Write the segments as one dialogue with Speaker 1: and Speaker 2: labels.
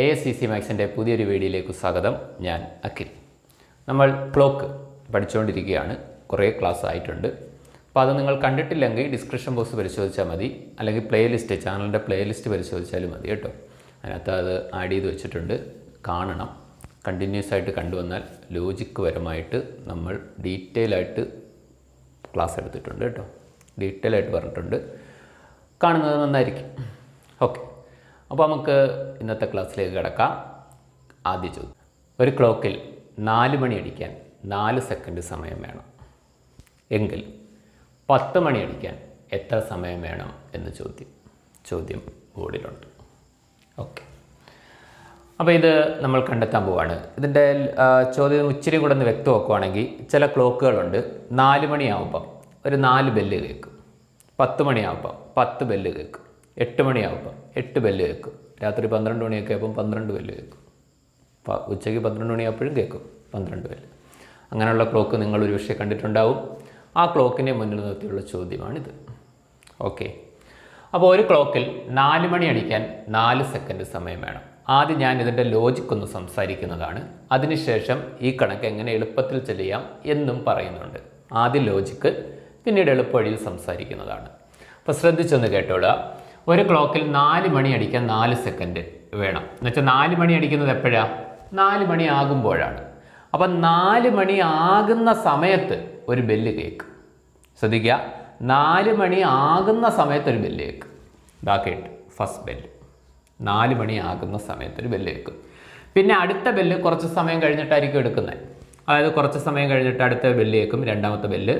Speaker 1: A S C C മാക്സിൻ്റെ പുതിയൊരു വീഡിയോയിലേക്ക് സ്വാഗതം ഞാൻ അഖിൽ നമ്മൾ ക്ലോക്ക് പഠിച്ചുകൊണ്ടിരിക്കുകയാണ് കുറേ ക്ലാസ് ആയിട്ടുണ്ട് അപ്പോൾ അത് നിങ്ങൾ കണ്ടിട്ടില്ലെങ്കിൽ ഡിസ്ക്രിപ്ഷൻ ബോക്സ് പരിശോധിച്ചാൽ മതി അല്ലെങ്കിൽ പ്ലേലിസ്റ്റ് ചാനലിൻ്റെ പ്ലേലിസ്റ്റ് പരിശോധിച്ചാലും മതി കേട്ടോ അതിനകത്ത് അത് ആഡ് ചെയ്ത് വെച്ചിട്ടുണ്ട് കാണണം കണ്ടിന്യൂസ് ആയിട്ട് കണ്ടുവന്നാൽ ലോജിക്ക് പരമായിട്ട് നമ്മൾ ഡീറ്റെയിൽ ആയിട്ട് ക്ലാസ് എടുത്തിട്ടുണ്ട് കേട്ടോ ഡീറ്റെയിൽ ആയിട്ട് പറഞ്ഞിട്ടുണ്ട് കാണുന്നത് നന്നായിരിക്കും ഓക്കെ അപ്പോൾ നമുക്ക് ഇന്നത്തെ ക്ലാസ്സിലേക്ക് കിടക്കാം ആദ്യ ചോദ്യം ഒരു ക്ലോക്കിൽ നാല് മണി അടിക്കാൻ നാല് സെക്കൻഡ് സമയം വേണം എങ്കിൽ പത്ത് മണി അടിക്കാൻ എത്ര സമയം വേണം എന്ന് ചോദ്യം ചോദ്യം ബോർഡിലുണ്ട് ഓക്കെ അപ്പോൾ ഇത് നമ്മൾ കണ്ടെത്താൻ പോവാണ് ഇതിൻ്റെ ചോദ്യം ഉച്ചരി കൂടെ ഒന്ന് വ്യക്തമാക്കുവാണെങ്കിൽ ചില ക്ലോക്കുകളുണ്ട് നാല് മണിയാവുമ്പം ഒരു നാല് ബെല്ല് കേൾക്കും പത്ത് മണിയാവുമ്പം പത്ത് ബെല്ല് കേൾക്കും എട്ട് മണിയാവുമ്പം എട്ട് ബെല്ല് കേൾക്കും രാത്രി പന്ത്രണ്ട് മണിയൊക്കെ ആയപ്പം പന്ത്രണ്ട് ബെല്ല് കേൾക്കും ഉച്ചയ്ക്ക് പന്ത്രണ്ട് മണിയായപ്പോഴും കേൾക്കും പന്ത്രണ്ട് ബെല്ല് അങ്ങനെയുള്ള ക്ലോക്ക് നിങ്ങൾ ഒരു പക്ഷേ കണ്ടിട്ടുണ്ടാവും ആ ക്ലോക്കിനെ മുന്നിൽ നിർത്തിയുള്ള ചോദ്യമാണിത് ഓക്കെ അപ്പോൾ ഒരു ക്ലോക്കിൽ നാല് മണി അടിക്കാൻ നാല് സെക്കൻഡ് സമയം വേണം ആദ്യം ഞാൻ ഇതിൻ്റെ ലോജിക് ഒന്ന് സംസാരിക്കുന്നതാണ് അതിനുശേഷം ഈ കണക്ക് എങ്ങനെ എളുപ്പത്തിൽ ചെയ്യാം എന്നും പറയുന്നുണ്ട് ആദ്യം ലോജിക്ക് പിന്നീട് എളുപ്പവഴിയിൽ സംസാരിക്കുന്നതാണ് അപ്പോൾ ശ്രദ്ധിച്ചൊന്ന് കേട്ടോളുക ഒരു ക്ലോക്കിൽ നാല് മണി അടിക്കാൻ നാല് സെക്കൻഡ് വേണം എന്നുവെച്ചാൽ നാല് മണി അടിക്കുന്നത് എപ്പോഴാണ് നാല് മണി ആകുമ്പോഴാണ് അപ്പം നാല് മണി ആകുന്ന സമയത്ത് ഒരു ബെല്ല് കേൾക്കും ശ്രദ്ധിക്കുക നാല് മണി ആകുന്ന സമയത്ത് ഒരു ബെല്ല് കേൾക്കും ഇതാ കേട്ട് ഫസ്റ്റ് ബെല്ല് നാല് മണി ആകുന്ന സമയത്ത് ഒരു ബെല്ല് കേൾക്കും പിന്നെ അടുത്ത ബെല്ല് കുറച്ച് സമയം കഴിഞ്ഞിട്ടായിരിക്കും എടുക്കുന്നത് അതായത് കുറച്ച് സമയം കഴിഞ്ഞിട്ട് അടുത്ത ബെല്ല് കേൾക്കും രണ്ടാമത്തെ ബെല്ല്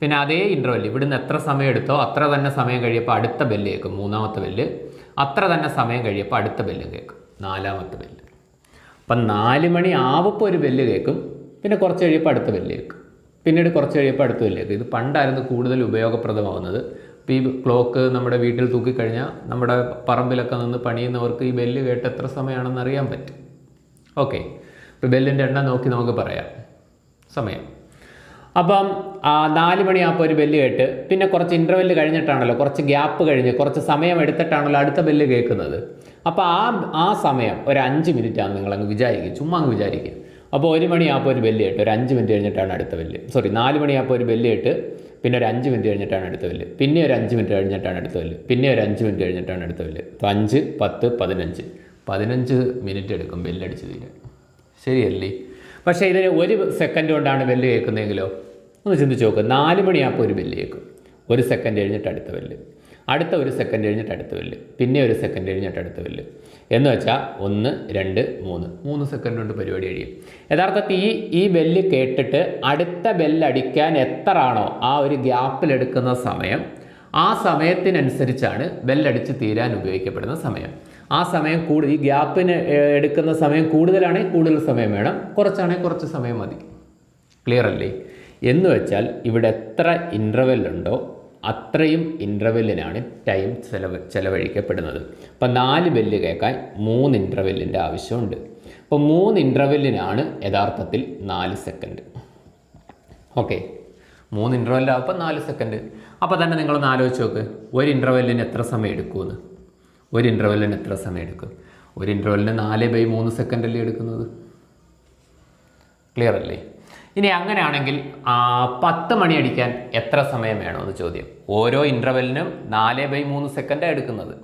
Speaker 1: പിന്നെ അതേ ഇൻ്റർവെല് ഇവിടുന്ന് എത്ര സമയം എടുത്തോ അത്ര തന്നെ സമയം കഴിയപ്പോൾ അടുത്ത ബെല്ല് കേൾക്കും മൂന്നാമത്തെ ബെല്ല് അത്ര തന്നെ സമയം കഴിയപ്പോൾ അടുത്ത ബെല്ലും കേൾക്കും നാലാമത്തെ ബെല്ല് അപ്പം നാല് മണി ആവപ്പോൾ ഒരു ബെല്ല് കേൾക്കും പിന്നെ കുറച്ച് കഴിയപ്പോൾ അടുത്ത ബെല്ല് കേൾക്കും പിന്നീട് കുറച്ച് കഴിയപ്പോൾ അടുത്ത ബെല്ല് കേൾക്കും ഇത് പണ്ടായിരുന്നു കൂടുതൽ ഉപയോഗപ്രദമാവുന്നത് ഇപ്പോൾ ഈ ക്ലോക്ക് നമ്മുടെ വീട്ടിൽ തൂക്കിക്കഴിഞ്ഞാൽ നമ്മുടെ പറമ്പിലൊക്കെ നിന്ന് പണിയുന്നവർക്ക് ഈ ബെല്ല് കേട്ട് എത്ര സമയമാണെന്ന് അറിയാൻ പറ്റും ഓക്കെ ഇപ്പോൾ ബെല്ലിൻ്റെ എണ്ണം നോക്കി നമുക്ക് പറയാം സമയം അപ്പം നാല് മണിയാകുമ്പോൾ ഒരു ബെല്ല് കേട്ട് പിന്നെ കുറച്ച് ഇൻ്റർവെല്ല് കഴിഞ്ഞിട്ടാണല്ലോ കുറച്ച് ഗ്യാപ്പ് കഴിഞ്ഞ് കുറച്ച് സമയം എടുത്തിട്ടാണല്ലോ അടുത്ത ബെല്ല് കേൾക്കുന്നത് അപ്പോൾ ആ ആ സമയം ഒരു അഞ്ച് മിനിറ്റാണ് നിങ്ങളങ്ങ് വിചാരിക്കുക ചുമ്മാ അങ്ങ് വിചാരിക്കുക അപ്പോൾ ഒരു മണിയാകുമ്പോൾ ഒരു ബെല്ല് കേട്ട് ഒരു അഞ്ച് മിനിറ്റ് കഴിഞ്ഞിട്ടാണ് അടുത്ത ബെല്ല് സോറി നാല് മണിയാകുമ്പോൾ ഒരു ബെല്ല് കേട്ട് പിന്നെ ഒരു അഞ്ച് മിനിറ്റ് കഴിഞ്ഞിട്ടാണ് അടുത്ത ബെല്ല് പിന്നെ ഒരു അഞ്ച് മിനിറ്റ് കഴിഞ്ഞിട്ടാണ് അടുത്ത ബെല്ല് പിന്നെ ഒരു അഞ്ച് മിനിറ്റ് കഴിഞ്ഞിട്ടാണ് അടുത്ത ബെല്ല് അപ്പോൾ അഞ്ച് പത്ത് പതിനഞ്ച് പതിനഞ്ച് മിനിറ്റ് എടുക്കും ബെല്ലടിച്ച് തീരാൻ ശരിയല്ലേ പക്ഷേ ഇതിന് ഒരു സെക്കൻഡ് കൊണ്ടാണ് ബെല്ല് കേൾക്കുന്നതെങ്കിലോ ഒന്ന് ചിന്തിച്ച് നോക്കുക നാല് മണിയാകുമ്പോൾ ഒരു ബെല്ല് കേൾക്കും ഒരു സെക്കൻഡ് കഴിഞ്ഞിട്ട് അടുത്ത ബെല്ല് അടുത്ത ഒരു സെക്കൻഡ് കഴിഞ്ഞിട്ട് അടുത്ത ബെല്ല് പിന്നെ ഒരു സെക്കൻഡ് കഴിഞ്ഞിട്ട് അടുത്ത ബെല്ല് എന്ന് വെച്ചാൽ ഒന്ന് രണ്ട് മൂന്ന് മൂന്ന് സെക്കൻഡ് കൊണ്ട് പരിപാടി കഴിയും യഥാർത്ഥത്തിൽ ഈ ഈ ബെല്ല് കേട്ടിട്ട് അടുത്ത ബെല്ലടിക്കാൻ എത്ര ആണോ ആ ഒരു ഗ്യാപ്പിലെടുക്കുന്ന സമയം ആ സമയത്തിനനുസരിച്ചാണ് ബെല്ലടിച്ച് തീരാൻ ഉപയോഗിക്കപ്പെടുന്ന സമയം ആ സമയം കൂടുതൽ ഈ ഗ്യാപ്പിന് എടുക്കുന്ന സമയം കൂടുതലാണെങ്കിൽ കൂടുതൽ സമയം വേണം കുറച്ചാണെങ്കിൽ കുറച്ച് സമയം മതി ക്ലിയർ അല്ലേ എന്ന് വെച്ചാൽ ഇവിടെ എത്ര ഉണ്ടോ അത്രയും ഇൻ്റർവെല്ലിനാണ് ടൈം ചെലവ് ചെലവഴിക്കപ്പെടുന്നത് അപ്പം നാല് ബെല്ല് കേൾക്കാൻ മൂന്ന് ഇൻ്റർവെല്ലിൻ്റെ ആവശ്യമുണ്ട് അപ്പോൾ മൂന്ന് ഇൻ്റർവെല്ലിനാണ് യഥാർത്ഥത്തിൽ നാല് സെക്കൻഡ് ഓക്കെ മൂന്ന് ഇൻ്റർവെല്ലാകുമ്പോൾ നാല് സെക്കൻഡ് അപ്പോൾ തന്നെ നിങ്ങളൊന്ന് ആലോചിച്ച് നോക്ക് ഒരു ഇൻ്റർവെല്ലിന് എത്ര സമയം എടുക്കുമെന്ന് ഒരു ഇൻ്റർവെല്ലിന് എത്ര സമയം എടുക്കും ഒരു ഇൻ്റർവെല്ലിന് നാല് ബൈ മൂന്ന് സെക്കൻഡല്ലേ എടുക്കുന്നത് ക്ലിയർ അല്ലേ ഇനി അങ്ങനെയാണെങ്കിൽ പത്ത് മണി അടിക്കാൻ എത്ര സമയം എന്ന് ചോദ്യം ഓരോ ഇൻ്റർവെല്ലിനും നാല് ബൈ മൂന്ന് സെക്കൻഡാണ് എടുക്കുന്നത്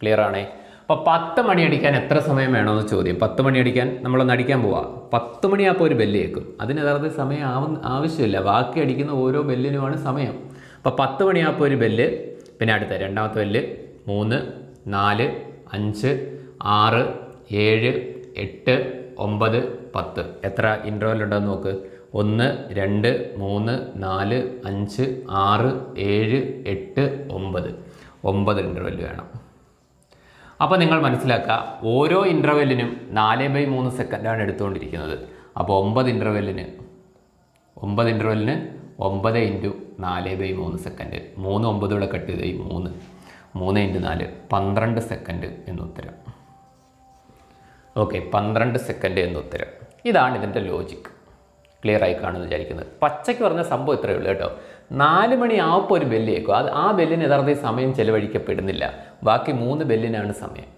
Speaker 1: ക്ലിയർ ആണേ അപ്പോൾ പത്ത് മണി അടിക്കാൻ എത്ര സമയം എന്ന് ചോദ്യം പത്ത് മണി അടിക്കാൻ നമ്മളൊന്ന് അടിക്കാൻ പോവാം പത്ത് മണിയാകുമ്പോൾ ഒരു ബെല്ല് കേൾക്കും അതിന് യഥാർത്ഥ സമയം ആവ ആവശ്യമില്ല ബാക്കി അടിക്കുന്ന ഓരോ ബെല്ലിനുമാണ് സമയം അപ്പോൾ പത്ത് മണിയാകുമ്പോൾ ഒരു ബെല്ല് പിന്നെ അടുത്ത രണ്ടാമത്തെ ബെല്ല് മൂന്ന് നാല് അഞ്ച് ആറ് ഏഴ് എട്ട് ഒമ്പത് പത്ത് എത്ര ഇൻ്റർവെൽ ഉണ്ടെന്ന് നോക്ക് ഒന്ന് രണ്ട് മൂന്ന് നാല് അഞ്ച് ആറ് ഏഴ് എട്ട് ഒമ്പത് ഒമ്പത് ഇൻ്റർവെൽ വേണം അപ്പോൾ നിങ്ങൾ മനസ്സിലാക്കുക ഓരോ ഇൻ്റർവെല്ലിനും നാല് ബൈ മൂന്ന് സെക്കൻഡാണ് എടുത്തുകൊണ്ടിരിക്കുന്നത് അപ്പോൾ ഒമ്പത് ഇൻ്റർവെല്ലിന് ഒമ്പത് ഇൻ്റർവെല്ലിന് ഒമ്പത് ഇൻറ്റു നാല് ബൈ മൂന്ന് സെക്കൻഡ് മൂന്ന് ഒമ്പതോടെ കട്ട് ചെയ്ത് മൂന്ന് മൂന്ന് ഇൻറ്റു നാല് പന്ത്രണ്ട് സെക്കൻഡ് എന്ന ഉത്തരം ഓക്കെ പന്ത്രണ്ട് സെക്കൻഡ് എന്ന ഉത്തരം ഇതാണ് ഇതിൻ്റെ ലോജിക്ക് ക്ലിയർ ആയി കാണുമെന്ന് വിചാരിക്കുന്നത് പച്ചയ്ക്ക് പറഞ്ഞ സംഭവം ഇത്രയേ ഉള്ളൂ കേട്ടോ നാല് മണി ആവുമ്പോൾ ഒരു ബെല്ല് കേൾക്കും അത് ആ ബെല്ലിന് യഥാർത്ഥ സമയം ചെലവഴിക്കപ്പെടുന്നില്ല ബാക്കി മൂന്ന് ബെല്ലിനാണ് സമയം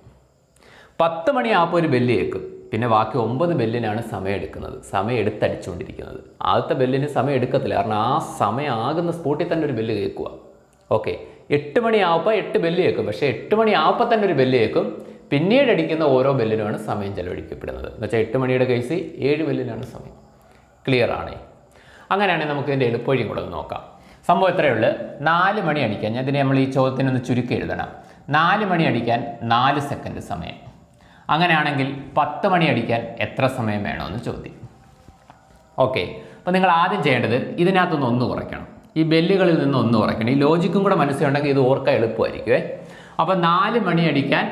Speaker 1: പത്ത് മണി ആവുമ്പോൾ ഒരു ബെല്ല് കേൾക്കും പിന്നെ ബാക്കി ഒമ്പത് ബെല്ലിനാണ് സമയം എടുക്കുന്നത് സമയം എടുത്തടിച്ചുകൊണ്ടിരിക്കുന്നത് ആദ്യത്തെ ബെല്ലിന് സമയം എടുക്കത്തില്ല കാരണം ആ സമയം ആകുന്ന സ്പോട്ടിൽ തന്നെ ഒരു ബെല്ല് കേൾക്കുക ഓക്കെ എട്ട് മണി ആവുമ്പോൾ എട്ട് ബെല്ല് കേൾക്കും പക്ഷേ എട്ട് മണി ആവുമ്പോൾ തന്നെ ഒരു ബെല്ല് കേൾക്കും പിന്നീട് അടിക്കുന്ന ഓരോ ബെല്ലിനുമാണ് സമയം ചെലവഴിക്കപ്പെടുന്നത് വെച്ചാൽ എട്ട് മണിയുടെ കേസ് ഏഴ് ബെല്ലിനാണ് സമയം ക്ലിയർ ആണ് അങ്ങനെയാണെങ്കിൽ നമുക്ക് ഇതിൻ്റെ എളുപ്പവഴി കൂടെ ഒന്ന് നോക്കാം സംഭവം ഇത്രയേ ഉള്ളൂ നാല് മണി അടിക്കാൻ ഞാൻ ഇതിനെ നമ്മൾ ഈ ചോദ്യത്തിനൊന്ന് ചുരുക്കി എഴുതണം നാല് മണി അടിക്കാൻ നാല് സെക്കൻഡ് സമയം അങ്ങനെയാണെങ്കിൽ പത്ത് മണി അടിക്കാൻ എത്ര സമയം വേണമെന്ന് ചോദ്യം ഓക്കെ അപ്പോൾ നിങ്ങൾ ആദ്യം ചെയ്യേണ്ടത് ഇതിനകത്തുനിന്ന് ഒന്ന് കുറയ്ക്കണം ഈ ബെല്ലുകളിൽ നിന്ന് ഒന്ന് കുറയ്ക്കണം ഈ ലോജിക്കും കൂടെ മനസ്സിലുണ്ടെങ്കിൽ ഇത് ഓർക്കാൻ എളുപ്പമായിരിക്കുമേ അപ്പോൾ നാല് മണി അടിക്കാൻ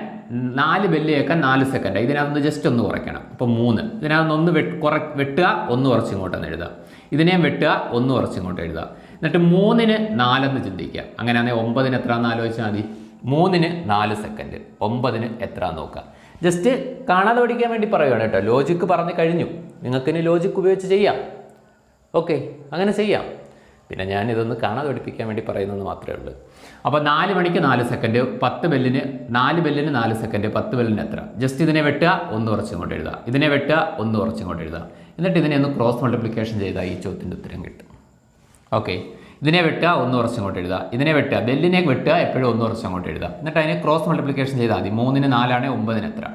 Speaker 1: നാല് ബെല്ല് നാല് സെക്കൻഡ് ഇതിനകത്ത് ജസ്റ്റ് ഒന്ന് കുറയ്ക്കണം അപ്പോൾ മൂന്ന് ഇതിനകത്ത് ഒന്ന് കുറ വെട്ടുക ഒന്ന് കുറച്ച് ഇങ്ങോട്ടെന്ന് എഴുതുക ഇതിനെയും വെട്ടുക ഒന്ന് കുറച്ച് ഇങ്ങോട്ട് എഴുതുക എന്നിട്ട് മൂന്നിന് നാലെന്ന് ചിന്തിക്കുക അങ്ങനെയാണെങ്കിൽ ഒമ്പതിന് എത്ര എന്ന് ആലോചിച്ചാൽ മതി മൂന്നിന് നാല് സെക്കൻഡ് ഒമ്പതിന് എത്ര നോക്കുക ജസ്റ്റ് കാണാതെ പഠിക്കാൻ വേണ്ടി പറയുകയാണ് കേട്ടോ ലോജിക്ക് പറഞ്ഞു കഴിഞ്ഞു നിങ്ങൾക്കിനി ലോജിക്ക് ഉപയോഗിച്ച് ചെയ്യാം ഓക്കെ അങ്ങനെ ചെയ്യാം പിന്നെ ഞാൻ ഇതൊന്ന് കാണാതെ പഠിപ്പിക്കാൻ വേണ്ടി പറയുന്നത് മാത്രമേ ഉള്ളൂ അപ്പോൾ നാല് മണിക്ക് നാല് സെക്കൻഡ് പത്ത് ബെല്ലിന് നാല് ബെല്ലിന് നാല് സെക്കൻഡ് പത്ത് ബെല്ലിന് എത്ര ജസ്റ്റ് ഇതിനെ വെട്ടുക ഒന്ന് കുറച്ചും കൊണ്ട് എഴുതുക ഇതിനെ വെട്ടുക ഒന്ന് കുറച്ചും കൊണ്ട് എഴുതുക എന്നിട്ട് ഇതിനെ ഒന്ന് ക്രോസ് മൾട്ടിപ്ലിക്കേഷൻ ചെയ്താൽ ഈ ചോദ്യത്തിൻ്റെ ഉത്തരം കിട്ടും ഓക്കെ ഇതിനെ വെട്ടുക ഒന്ന് കുറച്ചും കൊണ്ട് എഴുതുക ഇതിനെ വെട്ടുക ബെല്ലിനെ വെട്ടുക എപ്പോഴും ഒന്ന് കുറച്ചും കൊണ്ട് എഴുതുക എന്നിട്ട് അതിനെ ക്രോസ് മൾട്ടിപ്ലിക്കേഷൻ ചെയ്താൽ മതി മൂന്നിന് നാലാണ് ഒമ്പതിന് എത്ര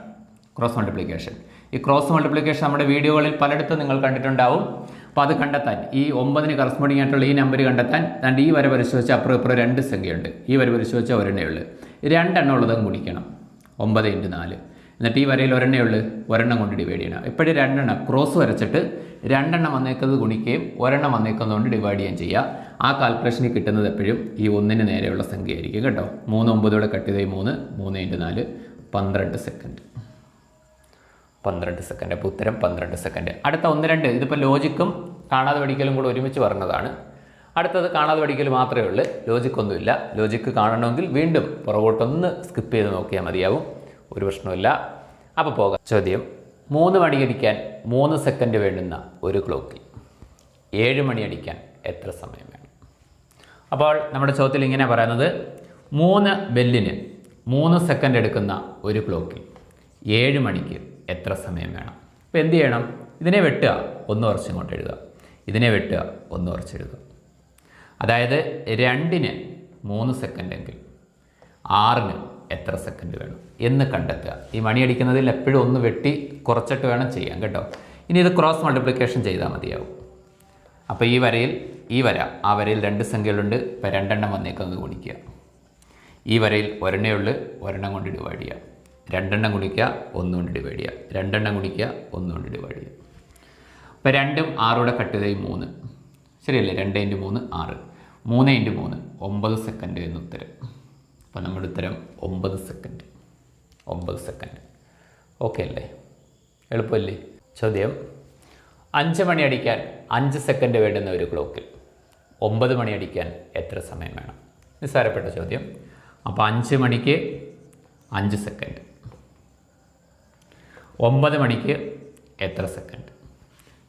Speaker 1: ക്രോസ് മൾട്ടിപ്ലിക്കേഷൻ ഈ ക്രോസ് മൾട്ടിപ്ലിക്കേഷൻ നമ്മുടെ വീഡിയോകളിൽ പലയിടത്തും നിങ്ങൾ കണ്ടിട്ടുണ്ടാവും അപ്പോൾ അത് കണ്ടെത്താൻ ഈ ഒമ്പതിന് കറസ്പോണ്ടിങ് ആയിട്ടുള്ള ഈ നമ്പർ കണ്ടെത്താൻ അതാണ്ട് ഈ വര പരിശോധിച്ച അപ്പുറം ഇപ്പുറം രണ്ട് സംഖ്യയുണ്ട് ഈ വര പരിശോധിച്ച ഒരെണ്ണേ ഉള്ളൂ രണ്ടെണ്ണം ഉള്ളതും കുടിക്കണം ഒമ്പത് ഇൻറ്റു നാല് എന്നിട്ട് ഈ വരയിൽ ഒരെണ്ണേ ഉള്ളൂ ഒരെണ്ണം കൊണ്ട് ഡിവൈഡ് ചെയ്യണം എപ്പോഴും രണ്ടെണ്ണം ക്രോസ് വരച്ചിട്ട് രണ്ടെണ്ണം വന്നേക്കുന്നത് ഗുണിക്കുകയും ഒരെണ്ണം വന്നേക്കുന്നത് കൊണ്ട് ഡിവൈഡ് ചെയ്യുകയും ചെയ്യുക ആ കാൽക്കുലേഷന് കിട്ടുന്നത് എപ്പോഴും ഈ ഒന്നിന് നേരെയുള്ള സംഖ്യയായിരിക്കും കേട്ടോ മൂന്ന് ഒമ്പതോടെ കട്ട് ചെയ്ത് മൂന്ന് മൂന്ന് ഇൻറ്റു നാല് പന്ത്രണ്ട് സെക്കൻഡ് പന്ത്രണ്ട് സെക്കൻഡ് അപ്പോൾ ഉത്തരം പന്ത്രണ്ട് സെക്കൻഡ് അടുത്ത ഒന്ന് രണ്ട് ഇതിപ്പോൾ ലോജിക്കും കാണാതെ പഠിക്കലും കൂടെ ഒരുമിച്ച് പറഞ്ഞതാണ് അടുത്തത് കാണാതെ പഠിക്കൽ മാത്രമേ ഉള്ളൂ ലോജിക്കൊന്നുമില്ല ലോജിക്ക് കാണണമെങ്കിൽ വീണ്ടും പുറകോട്ടൊന്ന് സ്കിപ്പ് ചെയ്ത് നോക്കിയാൽ മതിയാവും ഒരു പ്രശ്നമില്ല അപ്പോൾ പോകാം ചോദ്യം മൂന്ന് മണിയടിക്കാൻ മൂന്ന് സെക്കൻഡ് വേണ്ടുന്ന ഒരു ക്ലോക്കിൽ ഏഴ് മണിയടിക്കാൻ എത്ര സമയം വേണം അപ്പോൾ നമ്മുടെ ചോദ്യത്തിൽ ഇങ്ങനെ പറയുന്നത് മൂന്ന് ബെല്ലിന് മൂന്ന് സെക്കൻഡ് എടുക്കുന്ന ഒരു ക്ലോക്കിൽ ഏഴ് മണിക്ക് എത്ര സമയം വേണം അപ്പോൾ എന്ത് ചെയ്യണം ഇതിനെ വെട്ടുക ഒന്ന് കുറച്ച് ഇങ്ങോട്ട് എഴുതുക ഇതിനെ വെട്ടുക ഒന്ന് കുറച്ച് എഴുതുക അതായത് രണ്ടിന് മൂന്ന് സെക്കൻഡെങ്കിൽ ആറിന് എത്ര സെക്കൻഡ് വേണം എന്ന് കണ്ടെത്തുക ഈ മണിയടിക്കുന്നതിൽ എപ്പോഴും ഒന്ന് വെട്ടി കുറച്ചിട്ട് വേണം ചെയ്യാൻ കേട്ടോ ഇനി ഇത് ക്രോസ് മൾട്ടിപ്ലിക്കേഷൻ ചെയ്താൽ മതിയാവും അപ്പോൾ ഈ വരയിൽ ഈ വര ആ വരയിൽ രണ്ട് സംഖ്യകളുണ്ട് ഇപ്പം രണ്ടെണ്ണം വന്നേക്കൊന്ന് ഗുണിക്കുക ഈ വരയിൽ ഒരെണ്ണയുള്ളു ഒരെണ്ണം കൊണ്ട് ഡിവൈഡ് ചെയ്യുക രണ്ടെണ്ണം ഗുണിക്കുക ഒന്നുകൊണ്ട് ഡിവൈഡ് ചെയ്യുക രണ്ടെണ്ണം ഗുണിക്കുക ഒന്നുകൊണ്ട് ഡിവൈഡ് ചെയ്യുക അപ്പോൾ രണ്ടും ആറോടെ കട്ട് ചെയ്ത് മൂന്ന് ശരിയല്ലേ രണ്ട് ഇൻറ്റു മൂന്ന് ആറ് മൂന്ന് ഇൻറ്റു മൂന്ന് ഒമ്പത് സെക്കൻഡ് എന്ന് ഉത്തരം അപ്പോൾ നമ്മുടെ ഉത്തരം ഒമ്പത് സെക്കൻഡ് ഒമ്പത് സെക്കൻഡ് ഓക്കെ അല്ലേ എളുപ്പമല്ലേ ചോദ്യം അഞ്ച് മണി അടിക്കാൻ അഞ്ച് സെക്കൻഡ് വേണ്ടുന്ന ഒരു ക്ലോക്കിൽ ഒമ്പത് മണി അടിക്കാൻ എത്ര സമയം വേണം നിസ്സാരപ്പെട്ട ചോദ്യം അപ്പോൾ അഞ്ച് മണിക്ക് അഞ്ച് സെക്കൻഡ് ഒമ്പത് മണിക്ക് എത്ര സെക്കൻഡ്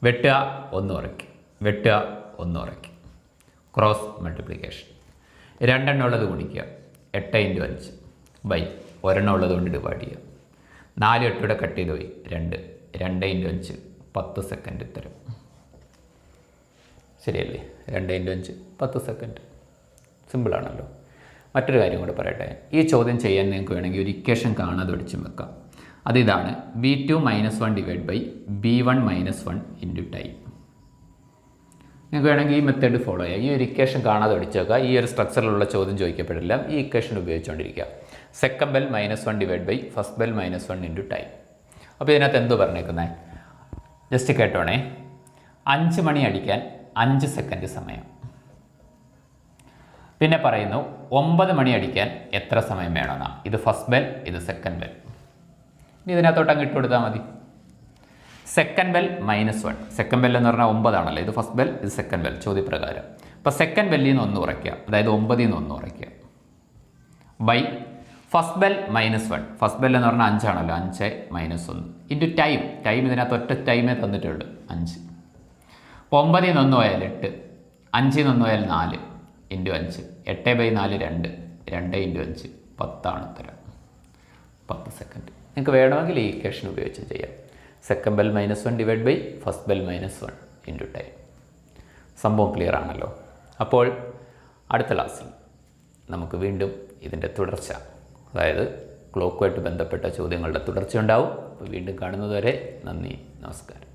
Speaker 1: വെട്ടുക ഒന്ന് ഉറക്കി വെട്ടുക ഒന്ന് ഉറക്കി ക്രോസ് മൾട്ടിപ്ലിക്കേഷൻ രണ്ടെണ്ണം ഉള്ളത് ഗുണിക്കുക എട്ട് ഇൻറ്റു അഞ്ച് ബൈ ഒരെണ്ണം ഉള്ളത് കൊണ്ട് ഡിവൈഡ് ചെയ്യുക നാല് എട്ടൂടെ കട്ട് ചെയ്ത് പോയി രണ്ട് രണ്ട് ഇൻറ്റു അഞ്ച് പത്ത് സെക്കൻഡ് തരും ശരിയല്ലേ രണ്ട് ഇൻറ്റു അഞ്ച് പത്ത് സെക്കൻഡ് സിമ്പിളാണല്ലോ മറ്റൊരു കാര്യം കൂടെ പറയട്ടെ ഈ ചോദ്യം ചെയ്യാൻ നിങ്ങൾക്ക് വേണമെങ്കിൽ ഒരു ഇക്വേഷൻ കാണാതെ ഒടിച്ചും വെക്കാം അതിതാണ് B two minus one divide by B one minus one into time നിങ്ങൾക്ക് വേണമെങ്കിൽ ഈ മെത്തേഡ് ഫോളോ ചെയ്യാം ഈ ഒരു ഇക്വേഷൻ കാണാതെ പഠിച്ചേക്കുക ഈ ഒരു സ്ട്രക്ചറിലുള്ള ചോദ്യം ചോദിക്കപ്പെടില്ല ഈ ഇക്വേഷൻ ഉപയോഗിച്ചുകൊണ്ടിരിക്കുക second bell minus one divide by first bell minus one into time അപ്പോൾ ഇതിനകത്ത് എന്തോ പറഞ്ഞേക്കുന്നത് ജസ്റ്റ് കേട്ടോണേ അഞ്ച് മണി അടിക്കാൻ അഞ്ച് സെക്കൻഡ് സമയം പിന്നെ പറയുന്നു ഒമ്പത് മണി അടിക്കാൻ എത്ര സമയം വേണമെന്നാണ് ഇത് ഫസ്റ്റ് ബെൽ ഇത് സെക്കൻഡ് ബെൽ ഇനി ഇതിനകത്തോട്ട് അങ്ങ് ഇട്ട് കൊടുത്താൽ മതി second bell minus one second bell എന്ന് പറഞ്ഞാൽ ഒമ്പതാണല്ലോ ഇത് ഫസ്റ്റ് ബെൽ ഇത് സെക്കൻഡ് ബെൽ ചോദ്യപ്രകാരം അപ്പോൾ സെക്കൻഡ് ബെല്ലിൽ നിന്ന് ഒന്ന് കുറയ്ക്കുക അതായത് ഒമ്പതിൽ നിന്ന് ഒന്ന് കുറയ്ക്കുക by first bell minus one first bell എന്ന് പറഞ്ഞാൽ അഞ്ചാണല്ലോ അഞ്ച് മൈനസ് ഒന്ന് ഇൻറ്റു ടൈം ടൈം ഇതിനകത്ത് ഒറ്റ ടൈമേ തന്നിട്ടുള്ളൂ അഞ്ച് അപ്പോൾ ഒമ്പതിൽ നിന്ന് ഒന്ന് പോയാൽ എട്ട് അഞ്ചിൽ നിന്ന് പോയാൽ നാല് ഇൻറ്റു അഞ്ച് എട്ട് ബൈ നാല് രണ്ട് രണ്ട് ഇൻറ്റു അഞ്ച് പത്താണ് ഉത്തരം പത്ത് സെക്കൻഡ് നിങ്ങൾക്ക് വേണമെങ്കിൽ ഈ ഇക്വേഷൻ ഉപയോഗിച്ച് ചെയ്യാം second bell minus one divide by first bell minus one into time സംഭവം ക്ലിയർ ആണല്ലോ അപ്പോൾ അടുത്ത ക്ലാസ്സിൽ നമുക്ക് വീണ്ടും ഇതിൻ്റെ തുടർച്ച അതായത് ക്ലോക്കുമായിട്ട് ബന്ധപ്പെട്ട ചോദ്യങ്ങളുടെ തുടർച്ച ഉണ്ടാവും അപ്പോൾ വീണ്ടും കാണുന്നതുവരെ നന്ദി നമസ്കാരം